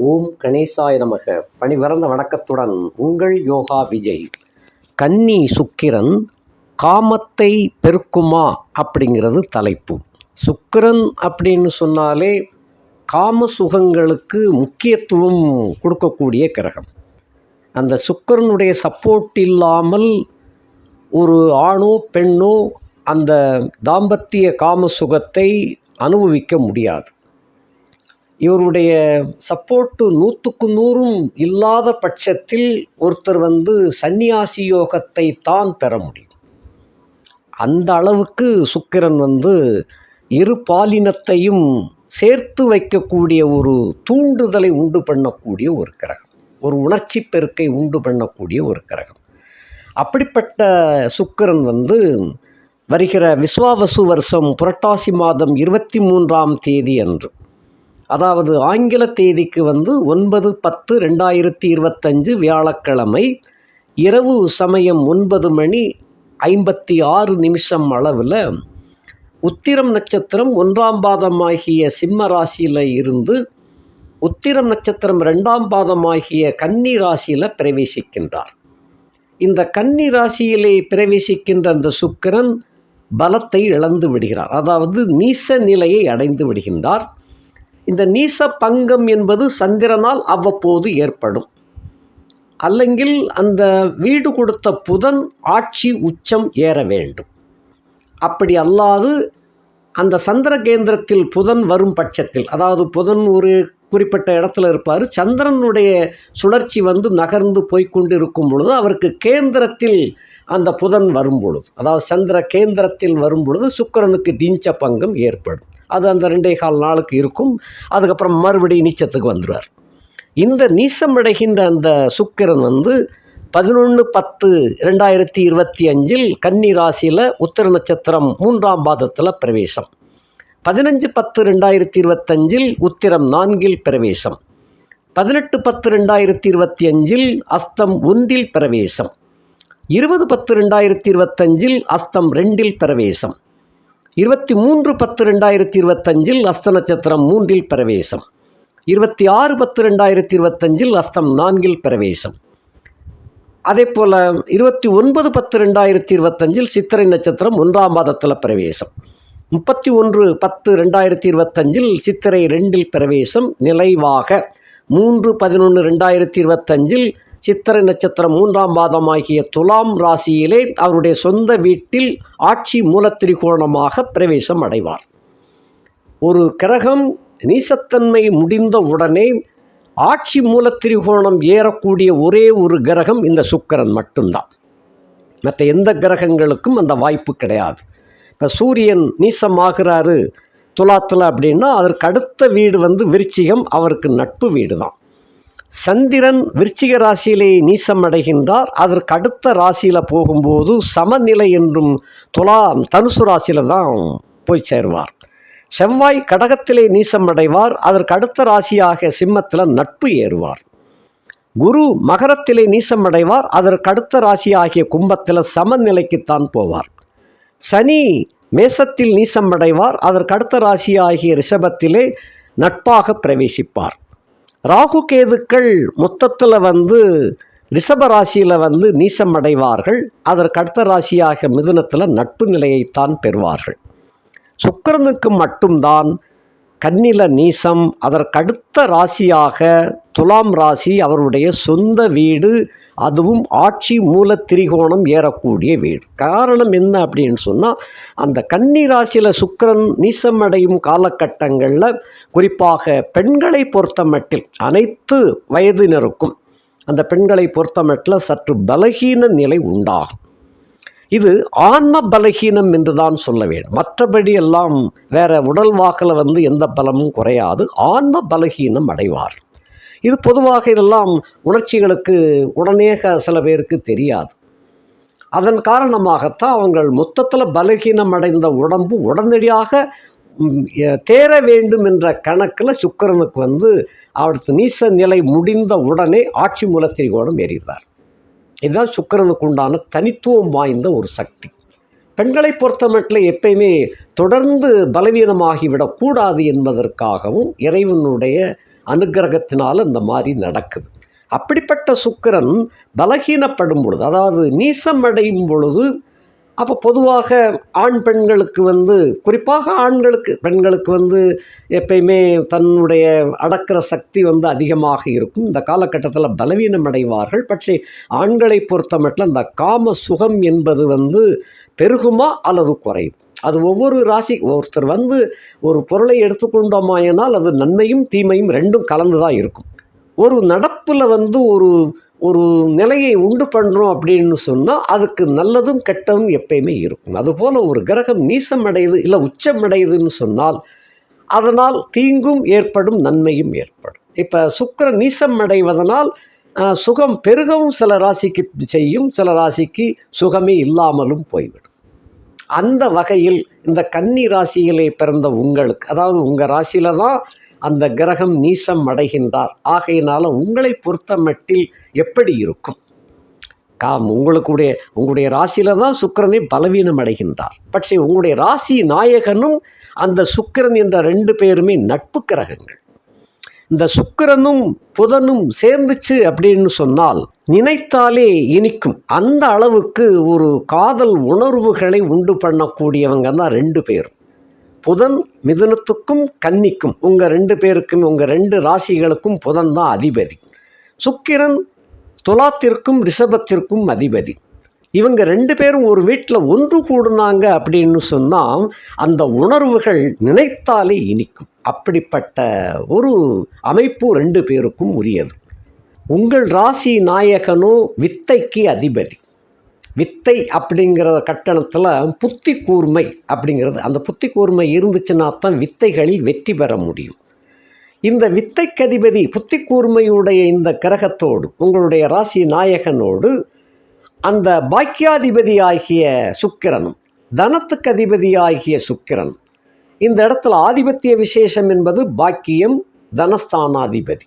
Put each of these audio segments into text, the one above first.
ஓம் கணேசாய நமக. பணிவரந்த வணக்கத்துடன் உங்கள் யோகா விஜய். கன்னி சுக்கிரன் காமத்தை பெருக்குமா அப்படிங்கிறது தலைப்பு. சுக்கிரன் அப்படின்னு சொன்னாலே காம சுகங்களுக்கு முக்கியத்துவம் கொடுக்கக்கூடிய கிரகம். அந்த சுக்கிரனுடைய சப்போர்ட் இல்லாமல் ஒரு ஆணோ பெண்ணோ அந்த தாம்பத்திய காம சுகத்தை அனுபவிக்க முடியாது. இவருடைய சப்போர்ட்டு நூற்றுக்கு நூறும் இல்லாத பட்சத்தில் ஒருத்தர் வந்து சந்நியாசி யோகத்தை தான் பெற முடியும். அந்த அளவுக்கு சுக்கிரன் வந்து இரு பாலினத்தையும் சேர்த்து வைக்கக்கூடிய ஒரு தூண்டுதலை உண்டு பண்ணக்கூடிய ஒரு கிரகம். ஒரு உணர்ச்சி பெருக்கை உண்டு பண்ணக்கூடிய ஒரு கிரகம். அப்படிப்பட்ட சுக்கிரன் வந்து வருகிற விஸ்வாவசு வருஷம் புரட்டாசி மாதம் இருபத்தி மூன்றாம் தேதி அன்று அதாவது ஆங்கில தேதிக்கு வந்து ஒன்பது பத்து ரெண்டாயிரத்தி இருபத்தஞ்சு வியாழக்கிழமை இரவு சமயம் ஒன்பது மணி ஐம்பத்தி ஆறு நிமிஷம் அளவில் உத்திரம் நட்சத்திரம் ஒன்றாம் பாதமாகிய சிம்ம ராசியில் இருந்து உத்திரம் நட்சத்திரம் ரெண்டாம் பாதமாகிய கன்னி ராசியில் பிரவேசிக்கின்றார். இந்த கன்னி ராசியிலே பிரவேசிக்கின்ற அந்த சுக்கிரன் பலத்தை இழந்து விடுகிறார். அதாவது நீச நிலையை அடைந்து விடுகின்றார். இந்த நீச பங்கம் என்பது சந்திரனால் அவ்வப்போது ஏற்படும். அல்லங்கில் அந்த வீடு கொடுத்த புதன் ஆட்சி உச்சம் ஏற வேண்டும். அப்படி அல்லாது அந்த சந்திர கேந்திரத்தில் புதன் வரும் பட்சத்தில் அதாவது புதன் ஒரு குறிப்பிட்ட இடத்துல இருப்பார் சந்திரனுடைய சுழற்சி வந்து நகர்ந்து போய்க்கொண்டு இருக்கும் பொழுது அவருக்கு கேந்திரத்தில் அந்த புதன் வரும்பொழுது அதாவது சந்திர கேந்திரத்தில் வரும்பொழுது சுக்கரனுக்கு சுக்கிரனுக்கு நீச்ச பங்கம் ஏற்படும். அது அந்த ரெண்டே கால் நாளுக்கு இருக்கும். அதுக்கப்புறம் மறுபடியும் நீச்சத்துக்கு வந்துடுவார் இந்த நீசமடைகின்ற அந்த சுக்கிரன் வந்து பதினொன்று பத்து ரெண்டாயிரத்தி இருபத்தி அஞ்சில் கன்னி ராசியில் உத்தர நட்சத்திரம் மூன்றாம் பாதத்தில் பிரவேசம். பதினஞ்சு பத்து ரெண்டாயிரத்தி இருபத்தஞ்சில் உத்திரம் நான்கில் பிரவேசம். பதினெட்டு பத்து ரெண்டாயிரத்தி இருபத்தி அஞ்சில் அஸ்தம் ஒன்றில் பிரவேசம். இருபது பத்து ரெண்டாயிரத்தி இருபத்தஞ்சில் அஸ்தம் ரெண்டில் பிரவேசம். இருபத்தி மூன்று பத்து ரெண்டாயிரத்தி இருபத்தஞ்சில் அஸ்த நட்சத்திரம் மூன்றில் பிரவேசம். இருபத்தி ஆறு பத்து ரெண்டாயிரத்தி இருபத்தஞ்சில் அஸ்தம் நான்கில் பிரவேசம். அதே போல் இருபத்தி ஒன்பது பத்து ரெண்டாயிரத்தி இருபத்தஞ்சில் சித்திரை நட்சத்திரம் ஒன்றாம் மாதத்தில் பிரவேசம். முப்பத்தி ஒன்று பத்து ரெண்டாயிரத்தி இருபத்தஞ்சில் சித்திரை ரெண்டில் பிரவேசம். நிலைவாக மூன்று பதினொன்று ரெண்டாயிரத்தி இருபத்தஞ்சில் சித்திரை நட்சத்திரம் மூன்றாம் மாதமாகிய துலாம் ராசியிலே அவருடைய சொந்த வீட்டில் ஆட்சி மூலத்திரிகோணமாக பிரவேசம் அடைவார். ஒரு கிரகம் நீசத்தன்மை முடிந்த உடனே ஆட்சி மூலத்திரிகோணம் ஏறக்கூடிய ஒரே ஒரு கிரகம் இந்த சுக்கரன் மட்டும்தான். மற்ற எந்த கிரகங்களுக்கும் அந்த வாய்ப்பு கிடையாது. இப்போ சூரியன் நீசமாகிறாரு துலாத்தில் அப்படின்னா அதற்கு அடுத்த வீடு வந்து விருச்சிகம் அவருக்கு நட்பு வீடு தான் சந்திரன் விருச்சிக ராசியிலே நீசம் அடைகின்றார். அதற்கு அடுத்த ராசியில் போகும்போது சமநிலை என்றும் துலா தனுசு ராசியில் தான் போய் சேருவார். செவ்வாய் கடகத்திலே நீசம் அடைவார். அதற்கு அடுத்த ராசியாக சிம்மத்தில் நட்பு ஏறுவார். குரு மகரத்திலே நீசம் அடைவார். அதற்கு அடுத்த ராசியாகிய கும்பத்தில் சமநிலைக்குத்தான் போவார். சனி மேசத்தில் நீசம் அடைவார். அதற்கு அடுத்த ராசியாகிய ரிஷபத்திலே நட்பாக பிரவேசிப்பார். ராகு கேதுக்கள் மொத்தத்தில் வந்து ரிஷப ராசியில் வந்து நீசம் அடைவார்கள். அதற்கு அடுத்த ராசியாக மிதுனத்தில் நட்பு நிலையைத்தான் பெறுவார்கள். சுக்கிரனுக்கு மட்டும்தான் கன்னில நீசம். அதற்கடுத்த ராசியாக துலாம் ராசி அவருடைய சொந்த வீடு அதுவும் ஆட்சி மூல திரிகோணம் ஏறக்கூடிய வீடு. காரணம் என்ன அப்படின்னு சொன்னால் அந்த கன்னி ராசியில் சுக்கரன் நீசமடையும் காலகட்டங்களில் குறிப்பாக பெண்களை பொறுத்தமட்டில் அனைத்து வயதினருக்கும் அந்த பெண்களை பொறுத்தமட்டில் சற்று பலகீன நிலை உண்டாகும். இது ஆன்ம பலகீனம் என்று தான் சொல்ல வேண்டும். மற்றபடி எல்லாம் வேற உடல் வாக்கில் வந்து எந்த பலமும் குறையாது. ஆன்ம பலகீனம் அடைவார் இது பொதுவாக இதெல்லாம் உணர்ச்சிகளுக்கு உடனே சில பேருக்கு தெரியாது. அதன் காரணமாகத்தான் அவங்கள் மொத்தத்தில் பலகீனம் அடைந்த உடம்பு உடனடியாக தேர வேண்டும் என்ற கணக்கில் சுக்கிரனுக்கு வந்து அவருக்கு நீச நிலை முடிந்த உடனே ஆட்சி மூலத்திரிகோணம் ஏறிடுறார். இதுதான் சுக்கிரனுக்கு உண்டான தனித்துவம் வாய்ந்த ஒரு சக்தி. பெண்களை பொறுத்தமட்டில் எப்பயுமே தொடர்ந்து பலவீனமாகிவிடக்கூடாது என்பதற்காகவும் இறைவனுடைய அனுகிரகத்தினால் இந்த மாதிரி நடக்குது. அப்படிப்பட்ட சுக்கிரன் பலகீனப்படும் பொழுது அதாவது நீசம் அடையும் பொழுது அப்போ பொதுவாக ஆண் பெண்களுக்கு வந்து குறிப்பாக ஆண்களுக்கு பெண்களுக்கு வந்து எப்பயுமே தன்னுடைய அடக்கிற சக்தி வந்து அதிகமாக இருக்கும். இந்த காலகட்டத்தில் பலவீனம் அடைவார்கள். பட்சே ஆண்களை பொறுத்த மட்டும் இந்த காம சுகம் என்பது வந்து பெருகுமா அல்லது குறையும்? அது ஒவ்வொரு ராசி ஒருத்தர் வந்து ஒரு பொருளை எடுத்துக்கொண்டோமாயினால் அது நன்மையும் தீமையும் ரெண்டும் கலந்து தான் இருக்கும். ஒரு நடப்பில் வந்து ஒரு ஒரு நிலையை உண்டு பண்ணுறோம் அப்படின்னு சொன்னால் அதுக்கு நல்லதும் கெட்டதும் எப்பயுமே இருக்கும். அதுபோல் ஒரு கிரகம் நீசம் அடையுது இல்லை உச்சம் அடையுதுன்னு சொன்னால் அதனால் தீங்கும் ஏற்படும் நன்மையும் ஏற்படும். இப்போ சுக்கிர நீசம் அடைவதனால் சுகம் பெருகவும் சில ராசிக்கு செய்யும் சில ராசிக்கு சுகமே இல்லாமலும் போய்விடும். அந்த வகையில் இந்த கன்னி ராசியிலே பிறந்த உங்களுக்கு அதாவது உங்கள் ராசியில தான் அந்த கிரகம் நீசம் அடைகின்றார். ஆகையினால உங்களை பொறுத்த மட்டில் எப்படி இருக்கும்? காம் உங்களுக்குடைய உங்களுடைய ராசியில தான் சுக்கரனை பலவீனம் அடைகின்றார். பட்சே உங்களுடைய ராசி நாயகனும் அந்த சுக்கரன் என்ற ரெண்டு பேருமே நட்பு கிரகங்கள். இந்த சுக்கிரனும் புதனும் சேர்ந்துச்சு அப்படின்னு சொன்னால் நினைத்தாலே இனிக்கும். அந்த அளவுக்கு ஒரு காதல் உணர்வுகளை உண்டு பண்ணக்கூடியவங்க தான் ரெண்டு பேரும் புதன் மிதுனத்துக்கும் கன்னிக்கும். உங்கள் ரெண்டு பேருக்கும் உங்கள் ரெண்டு ராசிகளுக்கும் புதன் தான் அதிபதி. சுக்கிரன் துலாத்திற்கும் ரிஷபத்திற்கும் அதிபதி. இவங்க ரெண்டு பேரும் ஒரு வீட்டில் ஒன்று கூடுனாங்க அப்படின்னு சொன்னால் அந்த உணர்வுகள் நினைத்தாலே இனிக்கும். அப்படிப்பட்ட ஒரு அமைப்பு ரெண்டு பேருக்கும் உரியது. உங்கள் ராசி நாயகனோ வித்தைக்கு அதிபதி. வித்தை அப்படிங்கிற கட்டணத்தில் புத்தி கூர்மை அப்படிங்கிறது. அந்த புத்தி கூர்மை இருந்துச்சுன்னா தான் வித்தைகளில் வெற்றி பெற முடியும். இந்த வித்தைக்கு அதிபதி புத்தி கூர்மையுடைய இந்த கிரகத்தோடு உங்களுடைய ராசி நாயகனோடு அந்த பாக்கியாதிபதியாகிய சுக்கிரனும் தனத்துக்கு அதிபதியாகிய சுக்கிரன் இந்த இடத்துல ஆதிபத்திய விசேஷம் என்பது பாக்கியம் தனஸ்தானாதிபதி.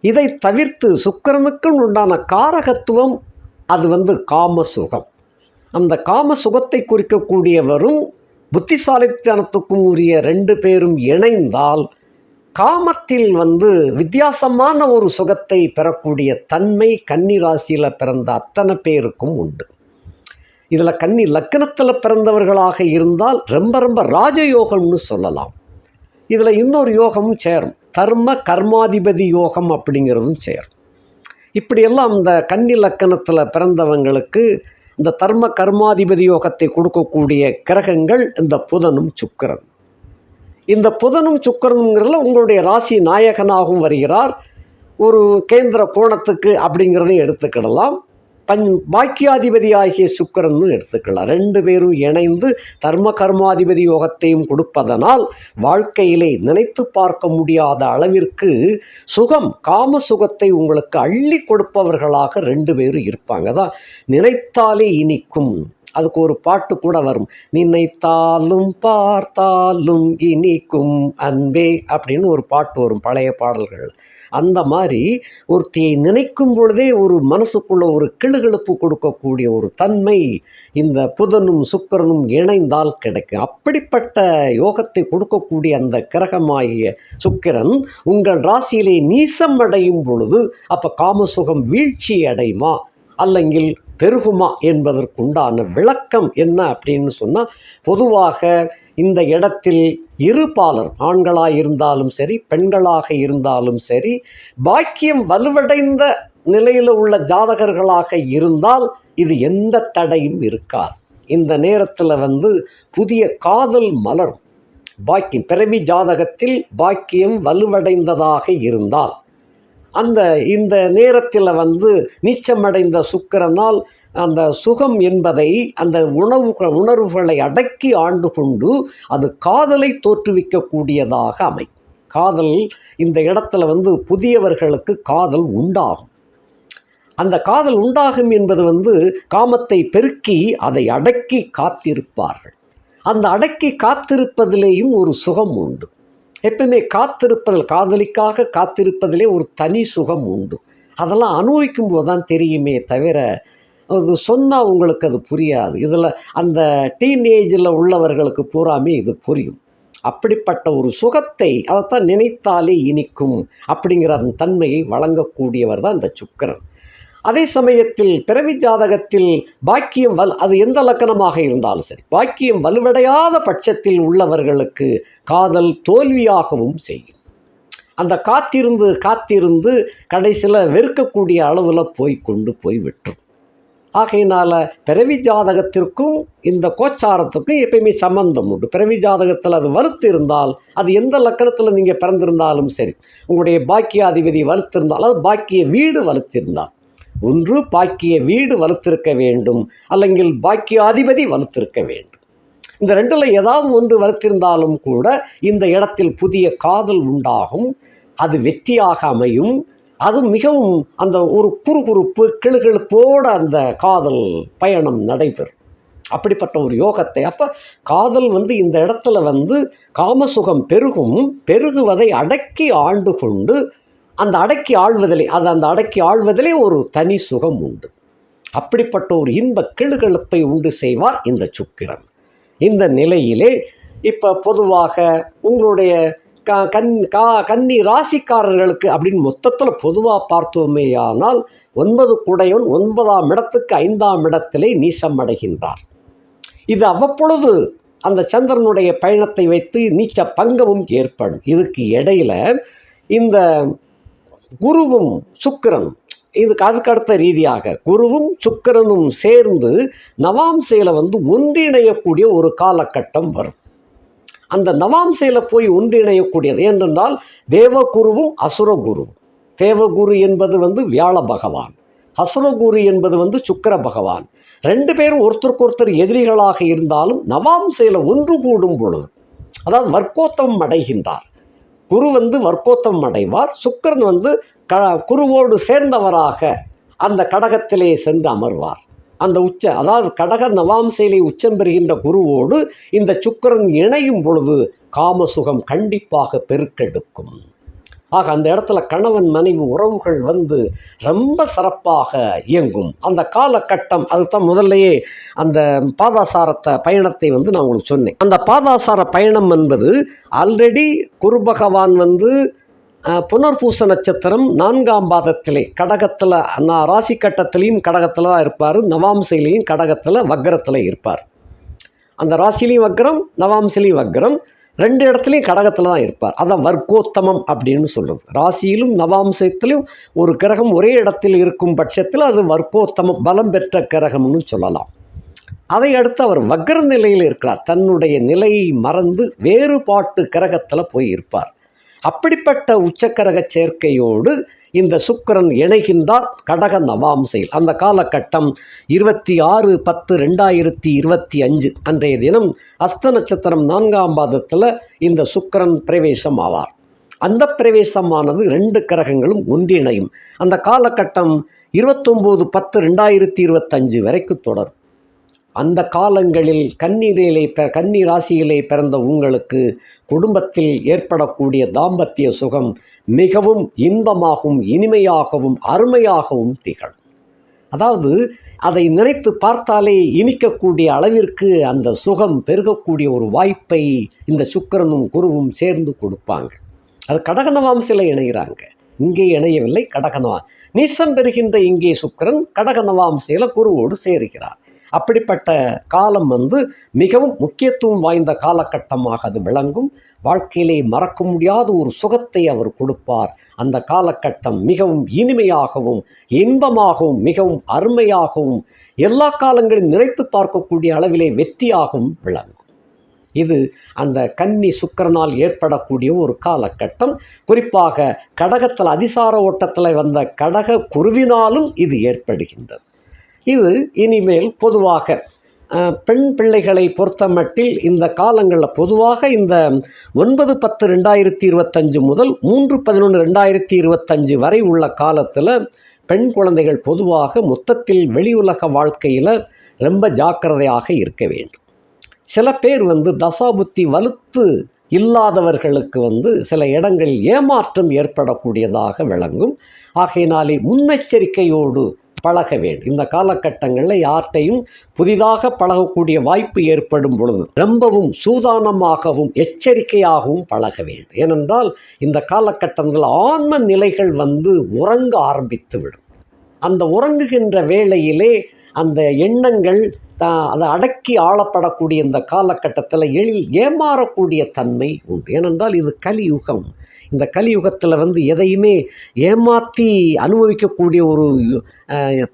இதை தவிர்த்து சுக்கிரனுக்கு உண்டான காரகத்துவம் அது வந்து காம சுகம் அந்த காம சுகத்தை குறிக்கக்கூடியவரும் புத்திசாலித்தனத்துக்கும் உரிய ரெண்டு பேரும் இணைந்தால் காமத்தில் வந்து வித்தியாசமான ஒரு சுகத்தை பெறக்கூடிய தன்மை கன்னி ராசியில் பிறந்த அத்தனை பேருக்கும் உண்டு. இதில் கன்னி லக்கணத்தில் பிறந்தவர்களாக இருந்தால் ரொம்ப ரொம்ப ராஜயோகம்னு சொல்லலாம். இதில் இன்னொரு யோகமும் சேரும். தர்ம கர்மாதிபதி யோகம் அப்படிங்கிறதும் சேரும். இப்படியெல்லாம் இந்த கன்னி லக்கணத்தில் பிறந்தவங்களுக்கு இந்த தர்ம கர்மாதிபதி யோகத்தை கொடுக்கக்கூடிய கிரகங்கள் இந்த புதனும் சுக்கிரன் இந்த புதனும் சுக்கரனுங்கிறதுல உங்களுடைய ராசி நாயகனாகவும் வருகிறார். ஒரு கேந்திர கோணத்துக்கு அப்படிங்கிறதையும் எடுத்துக்கிடலாம். பஞ் பாக்கியாதிபதி ஆகிய சுக்கரன்னு எடுத்துக்கலாம். ரெண்டு பேரும் இணைந்து தர்ம கர்மாதிபதி யோகத்தையும் கொடுப்பதனால் வாழ்க்கையிலே நினைத்து பார்க்க முடியாத அளவிற்கு சுகம் காம சுகத்தை உங்களுக்கு அள்ளி கொடுப்பவர்களாக ரெண்டு பேரும் இருப்பாங்க. தான் நினைத்தாலே இனிக்கும். அதுக்கு ஒரு பாட்டு கூட வரும். நினைத்தாலும் பார்த்தாலும் இனிக்கும் அன்பே அப்படின்னு ஒரு பாட்டு வரும் பழைய பாடல்கள். அந்த மாதிரி ஒருத்தியை நினைக்கும் பொழுதே ஒரு மனசுக்குள்ள ஒரு கிளுகிழப்பு கொடுக்கக்கூடிய ஒரு தன்மை இந்த புதனும் சுக்கிரனும் இணைந்தால் கிடைக்கும். அப்படிப்பட்ட யோகத்தை கொடுக்கக்கூடிய அந்த கிரகமாகிய சுக்கிரன் உங்கள் ராசியிலே நீசம் அடையும் பொழுது அப்போ காமசுகம் வீழ்ச்சி அடையுமா அல்லங்கில் பெருகுமா என்பதற்குண்டான விளக்கம் என்ன அப்படின்னு சொன்னால் பொதுவாக இந்த இடத்தில் இருபாலர் ஆண்களாக இருந்தாலும் சரி பெண்களாக இருந்தாலும் சரி பாக்கியம் வலுவடைந்த நிலையில் உள்ள ஜாதகர்களாக இருந்தால் இது எந்த தடையும் இருக்காது. இந்த நேரத்தில் வந்து புதிய காதல் மலரும். பாக்கியம் பிறவி ஜாதகத்தில் பாக்கியம் வலுவடைந்ததாக இருந்தால் அந்த இந்த நேரத்தில் வந்து நீச்சமடைந்த சுக்கிரனால் அந்த சுகம் என்பதை அந்த உணவு உணர்வுகளை அடக்கி ஆண்டு கொண்டு அது காதலை தோற்றுவிக்கக்கூடியதாக அமை காதல் இந்த இடத்துல வந்து புதியவர்களுக்கு காதல் உண்டாகும். அந்த காதல் உண்டாகும் என்பது வந்து காமத்தை பெருக்கி அதை அடக்கி காத்திருப்பார்கள். அந்த அடக்கி காத்திருப்பதிலேயும் ஒரு சுகம் உண்டு. எப்பவுமே காத்திருப்பதில் காதலிக்காக காத்திருப்பதிலே ஒரு தனி சுகம் உண்டு. அதெல்லாம் அனுபவிக்கும் போது தான் தெரியுமே தவிர அது சொன்னால் உங்களுக்கு அது புரியாது. இதில் அந்த டீனேஜில் உள்ளவர்களுக்கு பூராமே இது புரியும். அப்படிப்பட்ட ஒரு சுகத்தை அதைத்தான் நினைத்தாலே இனிக்கும் அப்படிங்கிற அந்த தன்மையை வழங்கக்கூடியவர் தான் இந்த சுக்கிரன். அதே சமயத்தில் பிறவி ஜாதகத்தில் பாக்கியம் வல் அது எந்த லக்கணமாக இருந்தாலும் சரி பாக்கியம் வலுவடையாத பட்சத்தில் உள்ளவர்களுக்கு காதல் தோல்வியாகவும் செய்யும். அந்த காத்திருந்து காத்திருந்து கடைசியில் வெறுக்கக்கூடிய அளவில் போய் கொண்டு போய் விட்டுரும். ஆகையினால் பிறவி ஜாதகத்திற்கும் இந்த கோச்சாரத்துக்கும் எப்பயுமே சம்பந்தம் உண்டு. பிறவி ஜாதகத்தில் அது வலுத்து இருந்தால் அது எந்த லக்கணத்தில் நீங்கள் பிறந்திருந்தாலும் சரி உங்களுடைய பாக்கியாதிபதி வலுத்திருந்தால் அது பாக்கிய வீடு வலுத்திருந்தால் ஒன்று பாக்கிய வீடு வலுத்திருக்க வேண்டும் அல்லங்கில் பாக்கியாதிபதி வலுத்திருக்க வேண்டும். இந்த ரெண்டில் ஏதாவது ஒன்று வலுத்திருந்தாலும் கூட இந்த இடத்தில் புதிய காதல் உண்டாகும் அது வெற்றியாக அமையும். அது மிகவும் அந்த ஒரு குறுகுறுப்பு கிளுகிழுப்போடு அந்த காதல் பயணம் நடைபெறும். அப்படிப்பட்ட ஒரு யோகத்தை. அப்போ காதல் வந்து இந்த இடத்துல வந்து காமசுகம் பெருகும் பெருகுவதை அடக்கி ஆண்டு கொண்டு அந்த அடக்கி ஆழ்வதிலே அது அந்த அடக்கி ஆள்வதிலே ஒரு தனி சுகம் உண்டு. அப்படிப்பட்ட ஒரு இன்ப கிளுகிழப்பை உண்டு செய்வார் இந்த சுக்கிரன். இந்த நிலையிலே இப்போ பொதுவாக உங்களுடைய க கண் கா கன்னி ராசிக்காரர்களுக்கு அப்படின்னு மொத்தத்தில் பொதுவாக பார்த்தோமேயானால் ஒன்பது குடையவன் ஒன்பதாம் இடத்துக்கு ஐந்தாம் இடத்திலே நீசம் அடைகின்றார். இது அவ்வப்பொழுது அந்த சந்திரனுடைய பயணத்தை வைத்து நீச்ச பங்கமும் ஏற்படும். இதுக்கு இடையில இந்த குருவும் சுக்கிரன். இதுக்கு அதுக்கு அடுத்த ரீதியாக குருவும் சுக்கிரனும் சேர்ந்து நவாம்சையில் வந்து ஒன்றிணையக்கூடிய ஒரு காலகட்டம் வரும். அந்த நவாம்சையில் போய் ஒன்றிணையக்கூடியது ஏனென்றால் தேவகுருவும் அசுரகுருவும். தேவகுரு என்பது வந்து வியாழ பகவான். அசுரகுரு என்பது வந்து சுக்கர பகவான். ரெண்டு பேரும் ஒருத்தருக்கு ஒருத்தர் எதிரிகளாக இருந்தாலும் நவாம்சையில் ஒன்று கூடும் பொழுது அதாவது வர்க்கோத்தம் அடைகின்றார். குரு வந்து வர்க்கோத்தம் அடைவார். சுக்கிரன் வந்து க குருவோடு சேர்ந்தவராக அந்த கடகத்திலே சென்று அமர்வார். அந்த உச்ச அதாவது கடக நவாம்சையிலே உச்சம் பெறுகின்ற குருவோடு இந்த சுக்கிரன் இணையும் பொழுது காமசுகம் கண்டிப்பாக பெருக்கெடுக்கும். ஆக அந்த இடத்துல கணவன் மனைவி உறவுகள் வந்து ரொம்ப சிறப்பாக இயங்கும். அந்த காலகட்டம் அதுதான் முதல்லையே அந்த பாதாசாரத்தை பயணத்தை வந்து நான் உங்களுக்கு சொன்னேன். அந்த பாதாசார பயணம் என்பது ஆல்ரெடி குரு பகவான் வந்து புனர்பூச நட்சத்திரம் நான்காம் பாதத்திலே கடகத்தில் நான் ராசி கட்டத்திலையும் கடகத்தில் தான் இருப்பார். நவாம்சையிலையும் கடகத்தில் வக்கரத்தில் இருப்பார். அந்த ராசிலையும் வக்கரம் நவாம்சிலையும் வக்கரம் ரெண்டு இடத்துலையும் கடகத்தில் தான் இருப்பார். அதான் வர்க்கோத்தமம் அப்படின்னு சொல்கிறது ராசியிலும் நவாம்சத்திலும் ஒரு கிரகம் ஒரே இடத்தில் இருக்கும் பட்சத்தில் அது வர்க்கோத்தமம் பலம் பெற்ற கிரகம்னு சொல்லலாம். அதை அடுத்து அவர் வக்ர நிலையில் இருக்கிறார். தன்னுடைய நிலையை மறந்து வேறுபாட்டு கிரகத்தில் போய் இருப்பார். அப்படிப்பட்ட உச்சக்கரக சேர்க்கையோடு இந்த சுக்கரன் இணைகின்றார் கடக நவாம்சையில் அந்த காலகட்டம் இருபத்தி ஆறு பத்து ரெண்டாயிரத்தி இருபத்தி அஞ்சு அன்றைய தினம் அஸ்த நட்சத்திரம் நான்காம் பாதத்தில் இந்த சுக்கிரன் பிரவேசம் ஆவார் அந்த பிரவேசமானது ரெண்டு கிரகங்களும் ஒன்றிணையும். அந்த காலகட்டம் இருபத்தொம்போது பத்து ரெண்டாயிரத்தி இருபத்தஞ்சு வரைக்கும் தொடரும். அந்த காலங்களில் கண்ணீரிலே கன்னி ராசியிலே பிறந்த உங்களுக்கு குடும்பத்தில் ஏற்படக்கூடிய தாம்பத்திய சுகம் மிகவும் இன்பமாகவும் இனிமையாகவும் அருமையாகவும் திகழும். அதாவது அதை நினைத்து பார்த்தாலே இனிக்கக்கூடிய அளவிற்கு அந்த சுகம் பெருகக்கூடிய ஒரு வாய்ப்பை இந்த சுக்கிரனும் குருவும் சேர்ந்து கொடுப்பாங்க. அது கடகனவாம்சில இணைகிறாங்க. இங்கே இணையவில்லை கடகனவா. நீசம் பெறுகின்ற இங்கே சுக்கிரன் கடகனவாம்சையில் குருவோடு சேருகிறார். அப்படிப்பட்ட காலம் வந்து மிகவும் முக்கியத்துவம் வாய்ந்த காலகட்டமாக அது விளங்கும். வாழ்க்கையிலே மறக்க முடியாத ஒரு சுகத்தை அவர் கொடுப்பார். அந்த காலகட்டம் மிகவும் இனிமையாகவும் இன்பமாகவும் மிகவும் அருமையாகவும் எல்லா காலங்களிலும் நினைத்து பார்க்கக்கூடிய அளவிலே வெற்றியாகவும் விளங்கும். இது அந்த கன்னி சுக்கிரனால் ஏற்படக்கூடிய ஒரு காலகட்டம். குறிப்பாக கடகத்தில் அதிசார ஓட்டத்தில் வந்த கடக குருவினாலும் இது ஏற்படுகின்றது. இது இனிமேல் பொதுவாக பெண் பிள்ளைகளை பொறுத்தமட்டில் இந்த காலங்களில் பொதுவாக இந்த ஒன்பது பத்து ரெண்டாயிரத்தி இருபத்தஞ்சு முதல் மூன்று பதினொன்று ரெண்டாயிரத்தி இருபத்தஞ்சு வரை உள்ள காலத்தில் பெண் குழந்தைகள் பொதுவாக மொத்தத்தில் வெளியுலக வாழ்க்கையில் ரொம்ப ஜாக்கிரதையாக இருக்க வேண்டும். சில பேர் வந்து தசாபுத்தி வலுத்து இல்லாதவர்களுக்கு வந்து சில இடங்களில் ஏமாற்றம் ஏற்படக்கூடியதாக விளங்கும். ஆகையினாலே முன்னெச்சரிக்கையோடு பழக வேண்டும். இந்த காலகட்டங்களில் யார்கிட்டையும் புதிதாக பழகக்கூடிய வாய்ப்பு ஏற்படும் பொழுது ரொம்பவும் சூதானமாகவும் எச்சரிக்கையாகவும் பழக வேண்டும். ஏனென்றால் இந்த காலகட்டத்தில் ஆன்ம நிலைகள் வந்து உறங்க ஆரம்பித்து விடும். அந்த உறங்குகின்ற வேளையிலே அந்த எண்ணங்கள் அதை அடக்கி ஆளப்படக்கூடிய இந்த காலகட்டத்தில் எளில் ஏமாறக்கூடிய தன்மை உண்டு. ஏனென்றால் இது கலியுகம். இந்த கலியுகத்தில் வந்து எதையுமே ஏமாற்றி அனுபவிக்கக்கூடிய ஒரு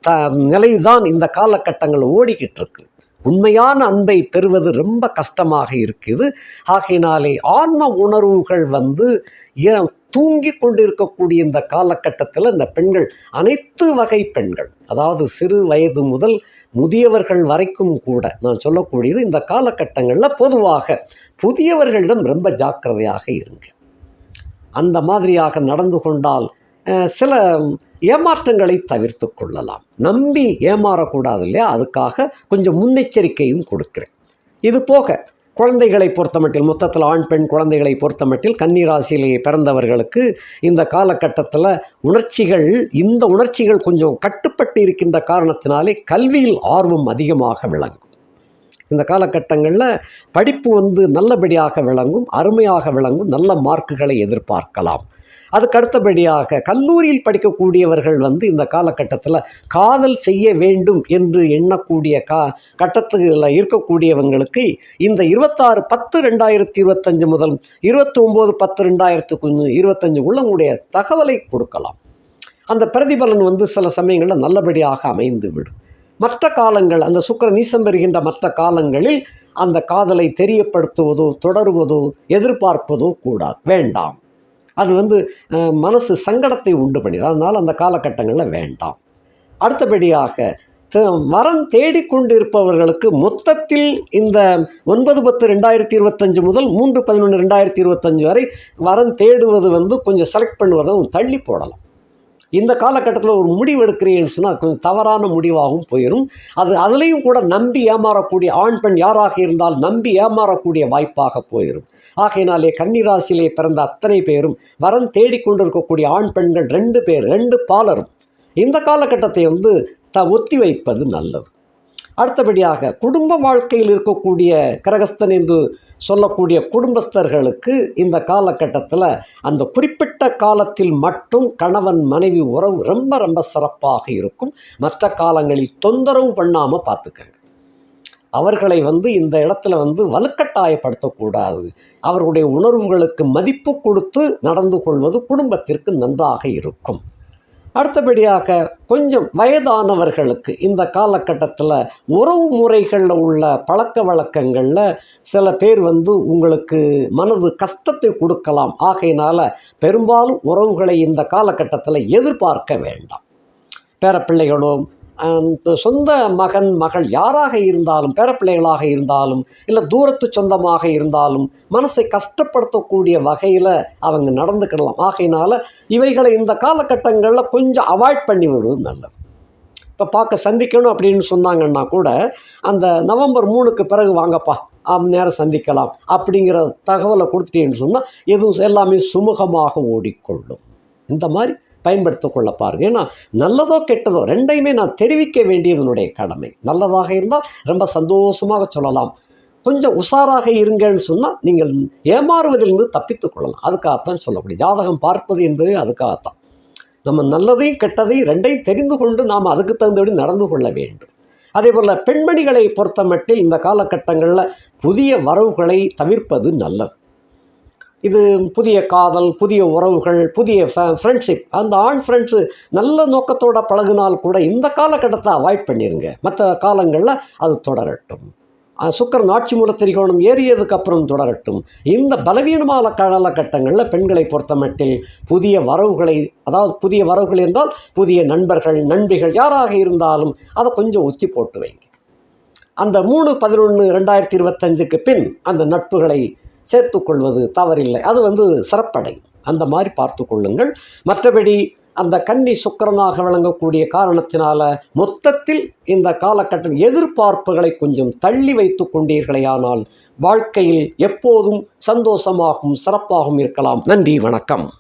த நிலை தான் இந்த காலகட்டங்கள் ஓடிக்கிட்டு இருக்கு உண்மையான அன்பை பெறுவது ரொம்ப கஷ்டமாக இருக்குது. ஆகையினாலே ஆன்ம உணர்வுகள் வந்து ஏ- தூங்கி கொண்டிருக்கக்கூடிய இந்த காலகட்டத்தில் இந்த பெண்கள் அனைத்து வகை பெண்கள் அதாவது சிறு வயது முதல் முதியவர்கள் வரைக்கும் கூட நான் சொல்லக்கூடியது இந்த காலகட்டங்களில் பொதுவாக புதியவர்களிடம் ரொம்ப ஜாக்கிரதையாக இருங்க. அந்த மாதிரியாக நடந்து கொண்டால் சில ஏமாற்றங்களை தவிர்த்து கொள்ளலாம். நம்பி ஏமாறக்கூடாது இல்லையா? அதுக்காக கொஞ்சம் முன்னெச்சரிக்கையும் கொடுக்கிறேன். இது போக குழந்தைகளை பொறுத்தமட்டில் மொத்தத்தில் ஆண் பெண் குழந்தைகளை பொறுத்தமட்டில் கன்னிராசியிலேயே பிறந்தவர்களுக்கு இந்த காலகட்டத்தில் உணர்ச்சிகள் இந்த உணர்ச்சிகள் கொஞ்சம் கட்டுப்பட்டு இருக்கின்ற காரணத்தினாலே கல்வியில் ஆர்வம் அதிகமாக விளங்கும். இந்த காலகட்டங்களில் படிப்பு வந்து நல்லபடியாக விளங்கும் அருமையாக விளங்கும் நல்ல மார்க்குகளை எதிர்பார்க்கலாம். அதுக்கு அடுத்தபடியாக கல்லூரியில் படிக்கக்கூடியவர்கள் வந்து இந்த காலகட்டத்தில் காதல் செய்ய வேண்டும் என்று எண்ணக்கூடிய கா கட்டத்தில் இருக்கக்கூடியவங்களுக்கு இந்த இருபத்தாறு பத்து ரெண்டாயிரத்தி இருபத்தஞ்சு முதல் இருபத்தி ஒம்பது பத்து ரெண்டாயிரத்து இருபத்தஞ்சு உள்ளவங்களுடைய தகவலை கொடுக்கலாம். அந்த பிரதிபலன் வந்து சில சமயங்களில் நல்லபடியாக அமைந்து விடும் மற்ற காலங்கள் அந்த சுக்கிர நீசம் பெறுகின்ற மற்ற காலங்களில் அந்த காதலை தெரியப்படுத்துவதோ தொடருவதோ எதிர்பார்ப்பதோ கூடாது. வேண்டாம். அது வந்து மனசு சங்கடத்தை உண்டு பண்ணிடும். அதனால் அந்த காலகட்டங்களில் வேண்டாம். அடுத்தபடியாக த- வரம் தேடிக்கொண்டிருப்பவர்களுக்கு மொத்தத்தில் இந்த ஒன்பது பத்து ரெண்டாயிரத்தி இருபத்தஞ்சு முதல் மூன்று பதினொன்று ரெண்டாயிரத்தி இருபத்தஞ்சு வரை வரம் தேடுவது வந்து கொஞ்சம் செலக்ட் பண்ணுவதை தள்ளி போடலாம். இந்த காலகட்டத்தில் ஒரு முடிவு எடுக்கிறீங்கன்னு சொன்னால் கொஞ்சம் தவறான முடிவாகவும் போயிடும். அது அதுலேயும் கூட நம்பி ஏமாறக்கூடிய ஆண் பெண் யாராக இருந்தால் நம்பி ஏமாறக்கூடிய வாய்ப்பாக போயிடும். ஆகையினாலே கன்னிராசியிலே பிறந்த அத்தனை பேரும் வரம் தேடிக்கொண்டிருக்கக்கூடிய ஆண் பெண்கள் ரெண்டு பேர் ரெண்டு பாலரும். இந்த காலகட்டத்தை வந்து த ஒத்தி வைப்பது நல்லது. அடுத்தபடியாக குடும்ப வாழ்க்கையில் இருக்கக்கூடிய கிரகஸ்தன் என்று சொல்லக்கூடிய குடும்பஸ்தர்களுக்கு இந்த காலகட்டத்தில் அந்த குறிப்பிட்ட காலத்தில் மட்டும் கணவன் மனைவி உறவு ரொம்ப ரொம்ப சிறப்பாக இருக்கும். மற்ற காலங்களில் தொந்தரவு பண்ணாமல் பார்த்துக்கங்க அவர்களை வந்து இந்த இடத்துல வந்து வலுக்கட்டாயப்படுத்தக்கூடாது. அவர்களுடைய உணர்வுகளுக்கு மதிப்பு கொடுத்து நடந்து கொள்வது குடும்பத்திற்கு நன்றாக இருக்கும். அடுத்தபடியாக கொஞ்சம் வயதானவர்களுக்கு இந்த காலகட்டத்தில் உறவு முறைகளில் உள்ள பழக்க வழக்கங்களில் சில பேர் வந்து உங்களுக்கு மனது கஷ்டத்தை கொடுக்கலாம். ஆகையினால் பெரும்பாலும் உறவுகளை இந்த காலகட்டத்தில் எதிர்பார்க்க வேண்டாம். பேரப்பிள்ளைகளும் சொந்த மகன் மகள் யாராக இருந்தாலும் பேரப்பிள்ளைகளாக இருந்தாலும் இல்லை தூரத்து சொந்தமாக இருந்தாலும் மனசை கஷ்டப்படுத்தக்கூடிய வகையில் அவங்க நடந்துக்கிடலாம். ஆகையினால இவைகளை இந்த காலகட்டங்களில் கொஞ்சம் அவாய்ட் பண்ணி விடுவது நல்லது. இப்போ பார்க்க சந்திக்கணும் அப்படின்னு சொன்னாங்கன்னா கூட அந்த நவம்பர் மூணுக்கு பிறகு வாங்கப்பா ஆம் நேரம் சந்திக்கலாம் அப்படிங்கிற தகவலை கொடுத்துட்டேன்னு சொன்னால் எதுவும் எல்லாமே சுமூகமாக ஓடிக்கொள்ளும். இந்த மாதிரி பயன்படுத்திக் கொள்ள பாருங்கள் ஏன்னா நல்லதோ கெட்டதோ ரெண்டையுமே நான் தெரிவிக்க வேண்டியதனுடைய கடமை. நல்லதாக இருந்தால் ரொம்ப சந்தோஷமாக சொல்லலாம். கொஞ்சம் உஷாராக இருங்கன்னு சொன்னால் நீங்கள் ஏமாறுவதிலிருந்து தப்பித்துக் கொள்ளலாம். அதுக்காகத்தான் சொல்லக்கூடிய. ஜாதகம் பார்ப்பது என்பது அதுக்காகத்தான். நம்ம நல்லதையும் கெட்டதையும் ரெண்டையும் தெரிந்து கொண்டு நாம் அதுக்கு தகுந்தபடி நடந்து கொள்ள வேண்டும். அதே போல் பெண்மணிகளை பொறுத்தமட்டில் இந்த காலகட்டங்களில் புதிய வரவுகளை தவிர்ப்பது நல்லது. இது புதிய காதல் புதிய உறவுகள் புதிய ஃப்ரெண்ட்ஷிப் அந்த ஆண் ஃப்ரெண்ட்ஸு நல்ல நோக்கத்தோட பழகுனால் கூட இந்த காலகட்டத்தை அவாய்ட் பண்ணிடுங்க மற்ற காலங்களில் அது தொடரட்டும். சுக்கரன் ஆட்சி மூல திரிகோணம் ஏறியதுக்கு அப்புறம் தொடரட்டும். இந்த பலவீனமான காலகட்டங்களில் பெண்களை பொறுத்தமட்டில் புதிய வரவுகளை அதாவது புதிய வரவுகள் என்றால் புதிய நண்பர்கள் நண்பிகள் யாராக இருந்தாலும் அதை கொஞ்சம் ஒத்தி போட்டு வைங்க. அந்த மூணு பதினொன்று ரெண்டாயிரத்தி இருபத்தஞ்சுக்கு பின் அந்த நட்புகளை சேர்த்துக்கொள்வது தவறில்லை. அது வந்து சிறப்படை. அந்த மாதிரி பார்த்து கொள்ளுங்கள். மற்றபடி அந்த கன்னி சுக்கிரனாக விளங்கக்கூடிய காரணத்தினால மொத்தத்தில் இந்த காலகட்டம் எதிர்பார்ப்புகளை கொஞ்சம் தள்ளி வைத்து கொண்டீர்களேயானால் வாழ்க்கையில் எப்போதும் சந்தோஷமாகவும் சிறப்பாகவும் இருக்கலாம். நன்றி வணக்கம்.